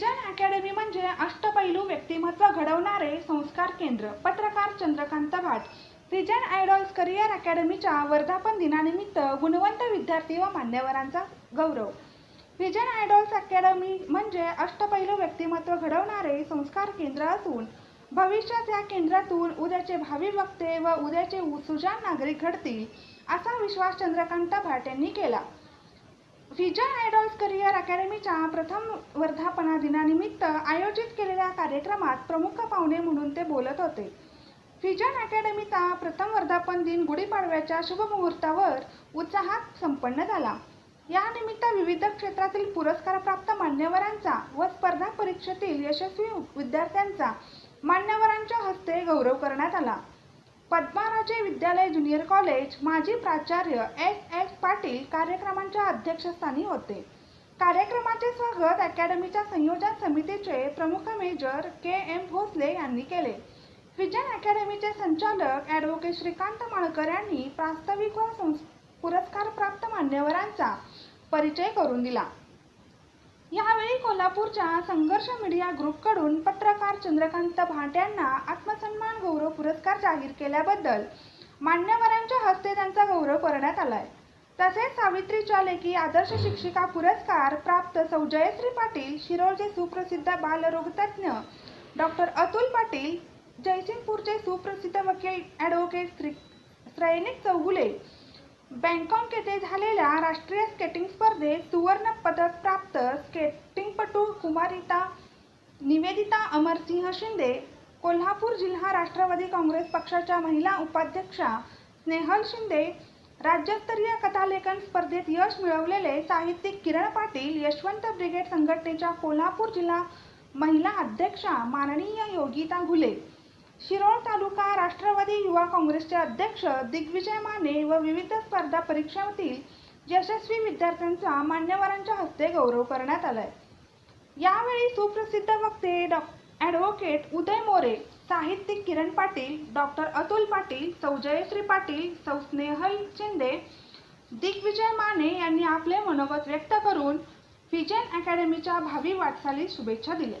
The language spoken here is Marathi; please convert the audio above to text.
विजन अकॅडमी म्हणजे अष्टपैलू व्यक्तिमत्व घडवणारे संस्कार केंद्र. पत्रकार चंद्रकांत भाट. विजन आयडॉल्स करिअर अकॅडमीच्या वर्धापन दिनानिमित्त गुणवंत विद्यार्थी व मान्यवरांचा गौरव. विजन आयडॉल्स अकॅडमी म्हणजे अष्टपैलू व्यक्तिमत्व घडवणारे संस्कार केंद्र असून भविष्यात या केंद्रातून उद्याचे भावी वक्ते व उद्याचे सुजान नागरिक घडतील असा विश्वास चंद्रकांत भाट यांनी केला. व्हिजन आयडॉल्स करिअर अकॅडमीच्या प्रथम वर्धापना दिनानिमित्त आयोजित केलेल्या कार्यक्रमात प्रमुख पाहुणे म्हणून ते बोलत होते. व्हिजन अकॅडमीचा प्रथम वर्धापन दिन गुढीपाडव्याच्या शुभमुहूर्तावर उत्साहात संपन्न झाला. यानिमित्त विविध क्षेत्रातील पुरस्कारप्राप्त मान्यवरांचा व स्पर्धा परीक्षेतील यशस्वी विद्यार्थ्यांचा मान्यवरांच्या हस्ते गौरव करण्यात आला. पद्माराजे विद्यालय ज्युनियर कॉलेज माजी प्राचार्य एस एस पाटील कार्यक्रमांच्या अध्यक्षस्थानी होते. कार्यक्रमाचे स्वागत अकॅडमीच्या संयोजन समितीचे प्रमुख मेजर के एम भोसले यांनी केले. विजन अकॅडमीचे संचालक ॲडव्होकेट श्रीकांत माळकर यांनी प्रास्ताविक व संस- पुरस्कारप्राप्त मान्यवरांचा परिचय करून दिला. यावेळी कोल्हापूरच्या संघर्ष मीडिया ग्रुपकडून पत्रकार चंद्रकांत भाट यांना आत्मसन्मान गौरव पुरस्कार जाहीर केल्याबद्दल मान्यवरांच्या हस्ते त्यांचा गौरव करण्यात आलाय. तसेच सावित्रीच्या लेखी आदर्श शिक्षिका पुरस्कार प्राप्त सौ जयश्री पाटील शिरोळचे सुप्रसिद्ध बालरोगतज्ञ डॉक्टर अतुल पाटील जयसिंगपूरचे सुप्रसिद्ध वकील ॲडव्होकेट श्री श्रैनिक चौगुले बँकॉक येथे झालेल्या राष्ट्रीय स्केटिंग स्पर्धेत सुवर्ण पदक प्राप्त स्केटिंगपटू कुमारिता निवेदिता अमरसिंह शिंदे कोल्हापूर जिल्हा राष्ट्रवादी काँग्रेस पक्षाच्या महिला उपाध्यक्षा स्नेहल शिंदे राज्यस्तरीय कथालेखन स्पर्धेत यश मिळवलेले साहित्यिक किरण पाटील यशवंत ब्रिगेड संघटनेच्या कोल्हापूर जिल्हा महिला अध्यक्षा माननीय योगिता घुले. शिरोळ तालुका राष्ट्रवादी युवा काँग्रेसचे अध्यक्ष दिग्विजय माने व विविध स्पर्धा परीक्षांतील यशस्वी विद्यार्थ्यांचा मान्यवरांच्या हस्ते गौरव करण्यात आलाय. यावेळी सुप्रसिद्ध वक्ते डॉ. ॲडव्होकेट उदय मोरे साहित्यिक किरण पाटील डॉक्टर अतुल पाटील सौ जयश्री पाटील सौ स्नेहल शिंदे दिग्विजय माने यांनी आपले मनोगत व्यक्त करून व्हिजन अकॅडमीच्या भावी वाटचालीस शुभेच्छा दिल्या.